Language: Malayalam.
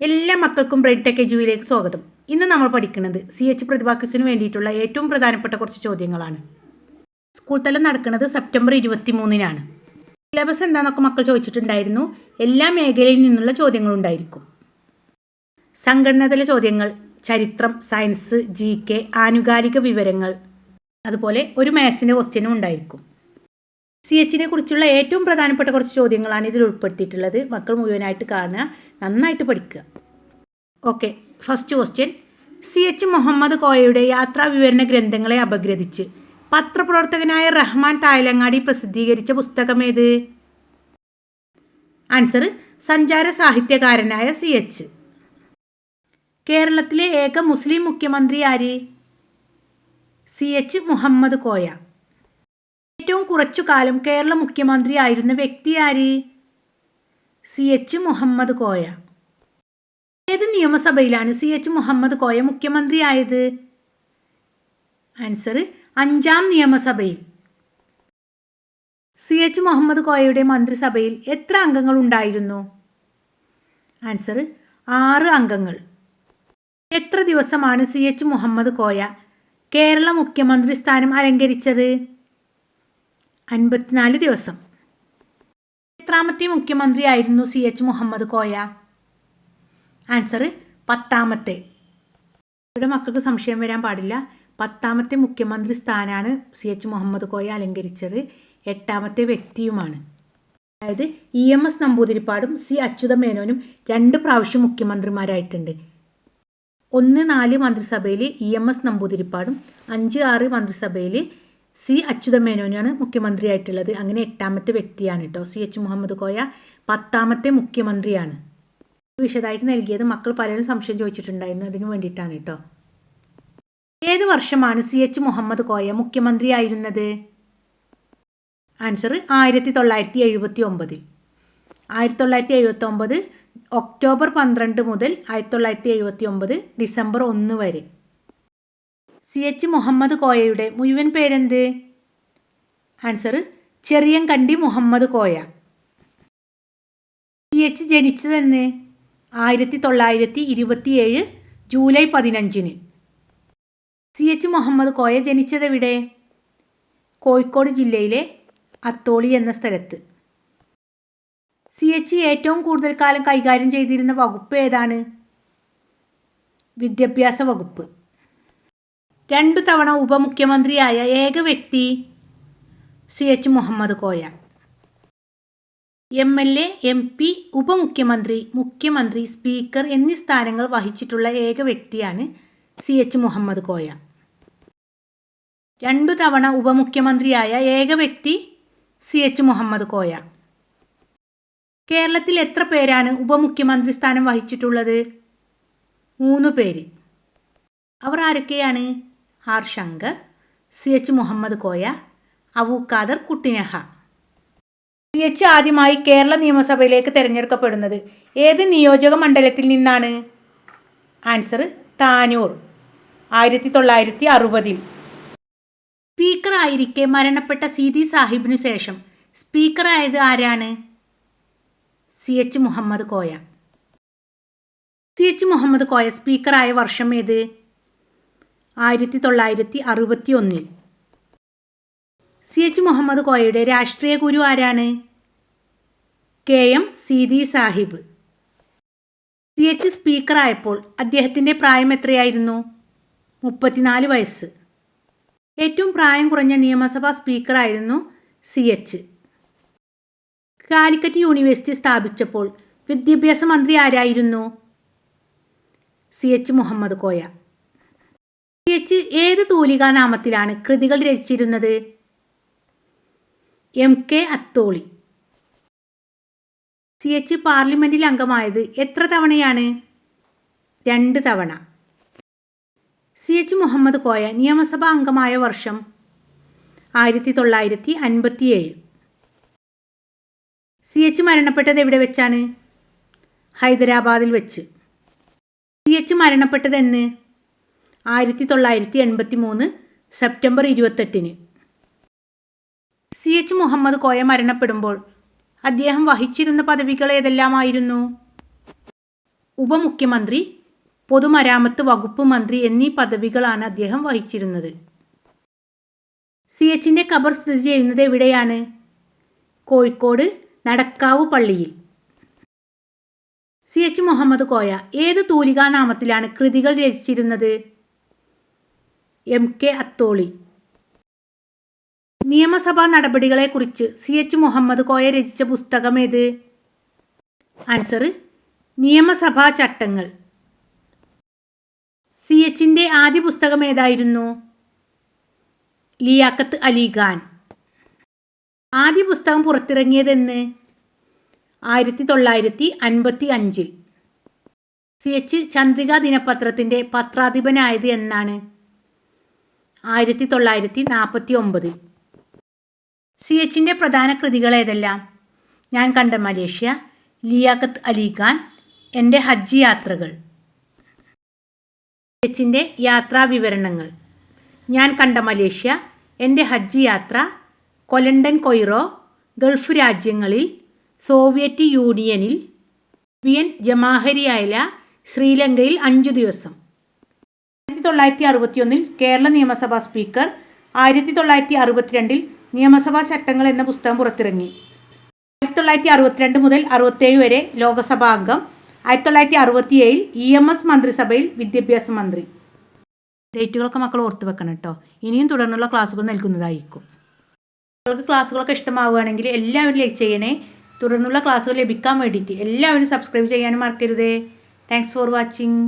എല്ലാ മക്കൾക്കും ബ്രെയിൻ ടെക് സ്വാഗതം. ഇന്ന് നമ്മൾ പഠിക്കുന്നത് സി എച്ച് പ്രതിഭാക്യസിന് വേണ്ടിയിട്ടുള്ള ഏറ്റവും പ്രധാനപ്പെട്ട കുറച്ച് ചോദ്യങ്ങളാണ്. സ്കൂൾ തലം നടക്കുന്നത് സെപ്റ്റംബർ ഇരുപത്തി മൂന്നിനാണ് സിലബസ് എന്താണെന്നൊക്കെ മക്കൾ ചോദിച്ചിട്ടുണ്ടായിരുന്നു. എല്ലാ മേഖലയിൽ നിന്നുള്ള ചോദ്യങ്ങളുണ്ടായിരിക്കും സംഘടനതല ചോദ്യങ്ങൾ ചരിത്രം സയൻസ് ജി കെ ആനുകാലിക വിവരങ്ങൾ അതുപോലെ ഒരു മാത്സിന്റെ ക്വസ്റ്റ്യനും ഉണ്ടായിരിക്കും. സി എച്ചിനെ കുറിച്ചുള്ള ഏറ്റവും പ്രധാനപ്പെട്ട കുറച്ച് ചോദ്യങ്ങളാണ് ഇതിൽ ഉൾപ്പെടുത്തിയിട്ടുള്ളത്. മക്കൾ മുഴുവനായിട്ട് കാണുക നന്നായിട്ട് പഠിക്കുക. Okay first question C H Muhammad കോയയുടെ യാത്രാ വിവരണ ഗ്രന്ഥങ്ങളെ അപഗ്രഥിച്ച് പത്രപ്രവർത്തകനായ റഹ്മാൻ തായലങ്ങാടി പ്രസിദ്ധീകരിച്ച പുസ്തകം പുസ്തകമേത് ആൻസർ സഞ്ചാര സാഹിത്യകാരനായ സി എച്ച് കേരളത്തിലെ ഏക മുസ്ലിം മുഖ്യമന്ത്രി ആര്? C H Muhammad Koya. ഏറ്റവും കുറച്ചു കാലം കേരള മുഖ്യമന്ത്രി ആയിരുന്ന വ്യക്തി ആര്? C H Muhammad Koya. ഏത് നിയമസഭയിലാണ് സി എച്ച് മുഹമ്മദ് കോയ മുഖ്യമന്ത്രി ആയത്? ആൻസർ അഞ്ചാം നിയമസഭയിൽ. സി എച്ച് മുഹമ്മദ് കോയയുടെ മന്ത്രിസഭയിൽ എത്ര അംഗങ്ങൾ ഉണ്ടായിരുന്നു? ആൻസർ ആറ് അംഗങ്ങൾ. എത്ര ദിവസമാണ് സി എച്ച് മുഹമ്മദ് കോയ കേരള മുഖ്യമന്ത്രി സ്ഥാനം അലങ്കരിച്ചത്? അൻപത്തിനാല് ദിവസം. എത്രാമത്തെ മുഖ്യമന്ത്രിയായിരുന്നു C H Muhammad Koya? Answer പത്താമത്തെ. ഇവിടെ മക്കൾക്ക് സംശയം വരാൻ പാടില്ല. പത്താമത്തെ മുഖ്യമന്ത്രി സ്ഥാനമാണ് സി എച്ച് മുഹമ്മദ് കോയ അലങ്കരിച്ചത്. എട്ടാമത്തെ വ്യക്തിയുമാണ്. അതായത് ഇ എം എസ് നമ്പൂതിരിപ്പാടും സി അച്യുത മേനോനും രണ്ട് പ്രാവശ്യം മുഖ്യമന്ത്രിമാരായിട്ടുണ്ട്. ഒന്ന് നാല് മന്ത്രിസഭയിൽ ഇ എം എസ് നമ്പൂതിരിപ്പാടും അഞ്ച് ആറ് മന്ത്രിസഭയിൽ സി അച്യുത മേനോനാണ് മുഖ്യമന്ത്രിയായിട്ടുള്ളത്. അങ്ങനെ എട്ടാമത്തെ വ്യക്തിയാണ് കേട്ടോ സി എച്ച് മുഹമ്മദ് കോയ പത്താമത്തെ മുഖ്യമന്ത്രിയാണ്. വിശദമായിട്ട് നൽകിയത് മക്കൾ പലരും സംശയം ചോദിച്ചിട്ടുണ്ടായിരുന്നു. അതിനു വേണ്ടിയിട്ടാണ് കേട്ടോ ഏത് വർഷമാണ് സി എച്ച് മുഹമ്മദ് കോയ മുഖ്യമന്ത്രിയായിരുന്നത്? ആൻസർ ആയിരത്തി തൊള്ളായിരത്തി എഴുപത്തി ഒമ്പതിൽ ആയിരത്തി തൊള്ളായിരത്തി എഴുപത്തി ഒമ്പത് ഒക്ടോബർ പന്ത്രണ്ട് മുതൽ ആയിരത്തി തൊള്ളായിരത്തി എഴുപത്തി ഒമ്പത് ഡിസംബർ ഒന്ന് വരെ. സി എച്ച് മുഹമ്മദ് കോയയുടെ മുഴുവൻ പേരെന്ത്? Answer Cheriyankandi Muhammad Koya. C H ജനിച്ചതെന്ന് ആയിരത്തി തൊള്ളായിരത്തി ഇരുപത്തിയേഴ് ജൂലൈ പതിനഞ്ചിന്. സി എച്ച് മുഹമ്മദ് കോയ ജനിച്ചതെവിടെ? കോഴിക്കോട് ജില്ലയിലെ അത്തോളി എന്ന സ്ഥലത്ത്. സി എച്ച് ഏറ്റവും കൂടുതൽ കാലം കൈകാര്യം ചെയ്തിരുന്ന വകുപ്പ് ഏതാണ്? വിദ്യാഭ്യാസ വകുപ്പ്. രണ്ടു തവണ ഉപമുഖ്യമന്ത്രിയായ ഏക വ്യക്തി C H Muhammad Koya. M L A M P ഉപമുഖ്യമന്ത്രി മുഖ്യമന്ത്രി സ്പീക്കർ എന്നീ സ്ഥാനങ്ങൾ വഹിച്ചിട്ടുള്ള ഏക വ്യക്തിയാണ് സി എച്ച് മുഹമ്മദ് കോയ. രണ്ടു തവണ ഉപമുഖ്യമന്ത്രിയായ ഏക വ്യക്തി സി എച്ച് മുഹമ്മദ് കോയ. കേരളത്തിൽ എത്ര പേരാണ് ഉപമുഖ്യമന്ത്രി സ്ഥാനം വഹിച്ചിട്ടുള്ളത്? മൂന്ന് പേര്. അവർ ആരൊക്കെയാണ്? R Shankar C H Muhammad Koya Abu Khader Kuttinaha. C H ആദ്യമായി കേരള നിയമസഭയിലേക്ക് തിരഞ്ഞെടുക്കപ്പെടുന്നത് ഏത് നിയോജക മണ്ഡലത്തിൽ നിന്നാണ്? ആൻസർ താനൂർ. ആയിരത്തി തൊള്ളായിരത്തി അറുപതിൽ സ്പീക്കറായിരിക്കെ മരണപ്പെട്ട സീതി സാഹിബിനു ശേഷം സ്പീക്കറായത് ആരാണ്? C H Muhammad Koya. C H Muhammad Koya സ്പീക്കറായ വർഷം ഏത്? ആയിരത്തി തൊള്ളായിരത്തി അറുപത്തി ഒന്നിൽ സി എച്ച് മുഹമ്മദ് കോയയുടെ രാഷ്ട്രീയ ഗുരു ആരാണ്? K M Seethi Sahib. C H സ്പീക്കറായപ്പോൾ അദ്ദേഹത്തിന്റെ പ്രായം എത്രയായിരുന്നു? മുപ്പത്തിനാല് വയസ്സ്. ഏറ്റവും പ്രായം കുറഞ്ഞ നിയമസഭാ സ്പീക്കറായിരുന്നു സി എച്ച് കാലിക്കറ്റ് യൂണിവേഴ്സിറ്റി സ്ഥാപിച്ചപ്പോൾ വിദ്യാഭ്യാസ മന്ത്രി ആരായിരുന്നു? C H Muhammad Koya. H ഏത് തൂലികാ നാമത്തിലാണ് കൃതികൾ രചിച്ചിരുന്നത്? M K Atholi. C H പാർലമെന്റിൽ അംഗമായത് എത്ര തവണയാണ്? രണ്ട് തവണ. സി എച്ച് മുഹമ്മദ് കോയ നിയമസഭാ അംഗമായ വർഷം ആയിരത്തി തൊള്ളായിരത്തി അൻപത്തിയേഴ് സി എച്ച് മരണപ്പെട്ടത് എവിടെ വെച്ചാണ്? ഹൈദരാബാദിൽ വെച്ച്. സി എച്ച് മരണപ്പെട്ടതെന്ന്? ആയിരത്തി തൊള്ളായിരത്തി എൺപത്തി മൂന്ന് സെപ്റ്റംബർ ഇരുപത്തെട്ടിന്. സി എച്ച് മുഹമ്മദ് കോയ മരണപ്പെടുമ്പോൾ അദ്ദേഹം വഹിച്ചിരുന്ന പദവികൾ ഏതെല്ലാമായിരുന്നു? ഉപമുഖ്യമന്ത്രി പൊതുമരാമത്ത് വകുപ്പ് മന്ത്രി എന്നീ പദവികളാണ് അദ്ദേഹം വഹിച്ചിരുന്നത്. സി എച്ചിന്റെ ഖബർ സ്ഥിതി ചെയ്യുന്നത് എവിടെയാണ്? കോഴിക്കോട് നടക്കാവ് പള്ളിയിൽ. സി എച്ച് മുഹമ്മദ് കോയ ഏത് തൂലികാനാമത്തിലാണ് കൃതികൾ രചിച്ചിരുന്നത്? M K Atholi. നിയമസഭാ നടപടികളെക്കുറിച്ച് സി എച്ച് മുഹമ്മദ് കോയ രചിച്ച പുസ്തകം ഏത്? ആൻസർ നിയമസഭാ ചട്ടങ്ങൾ. സി എച്ചിന്റെ ആദ്യ പുസ്തകം ഏതായിരുന്നു? ലിയാക്കത്ത് അലിഖാൻ ആദ്യ പുസ്തകം പുറത്തിറങ്ങിയതെന്ന്? ആയിരത്തി തൊള്ളായിരത്തി അൻപത്തി അഞ്ചിൽ സി എച്ച് ചന്ദ്രിക ദിനപത്രത്തിന്റെ പത്രാധിപനായത് എന്നാണ്. ആയിരത്തി തൊള്ളായിരത്തി നാൽപ്പത്തി ഒമ്പതിൽ സി എച്ചിന്റെ പ്രധാന കൃതികൾ ഏതെല്ലാം? ഞാൻ കണ്ട മലേഷ്യ ലിയാഖത്ത് അലി ഖാൻ എന്റെ ഹജ്ജ് യാത്രകൾ. സി എച്ചിന്റെ യാത്രാ വിവരണങ്ങൾ. ഞാൻ കണ്ട മലേഷ്യ എന്റെ ഹജ്ജ് യാത്ര കൊലണ്ടൻ കൊയ്റോ ഗൾഫ് രാജ്യങ്ങളിൽ സോവിയറ്റ് യൂണിയനിൽ വിയൻ ജമാഹരിയായ ശ്രീലങ്കയിൽ അഞ്ചു ദിവസം. തൊള്ളായിരത്തി അറുപത്തിയൊന്നിൽ കേരള നിയമസഭാ സ്പീക്കർ ആയിരത്തി തൊള്ളായിരത്തി അറുപത്തിരണ്ടിൽ നിയമസഭാ ചട്ടങ്ങൾ എന്ന പുസ്തകം പുറത്തിറങ്ങി. ആയിരത്തി തൊള്ളായിരത്തി അറുപത്തിരണ്ട് മുതൽ അറുപത്തേഴ് വരെ ലോകസഭാ അംഗം. ആയിരത്തി തൊള്ളായിരത്തി അറുപത്തിയേഴിൽ ഇ എം എസ് മന്ത്രിസഭയിൽ വിദ്യാഭ്യാസ മന്ത്രി. ഡേറ്റുകളൊക്കെ മക്കൾ ഓർത്തു വെക്കണം കേട്ടോ. ഇനിയും തുടർന്നുള്ള ക്ലാസ്സുകൾ നൽകുന്നതായിരിക്കും. നിങ്ങൾക്ക് ക്ലാസ്സുകളൊക്കെ ഇഷ്ടമാവുകയാണെങ്കിൽ എല്ലാവരും ലൈക്ക് ചെയ്യണേ. തുടർന്നുള്ള ക്ലാസ്സുകൾ ലഭിക്കാൻ വേണ്ടിയിട്ട് എല്ലാവരും സബ്സ്ക്രൈബ് ചെയ്യാനും മറക്കരുതേ. Thanks for watching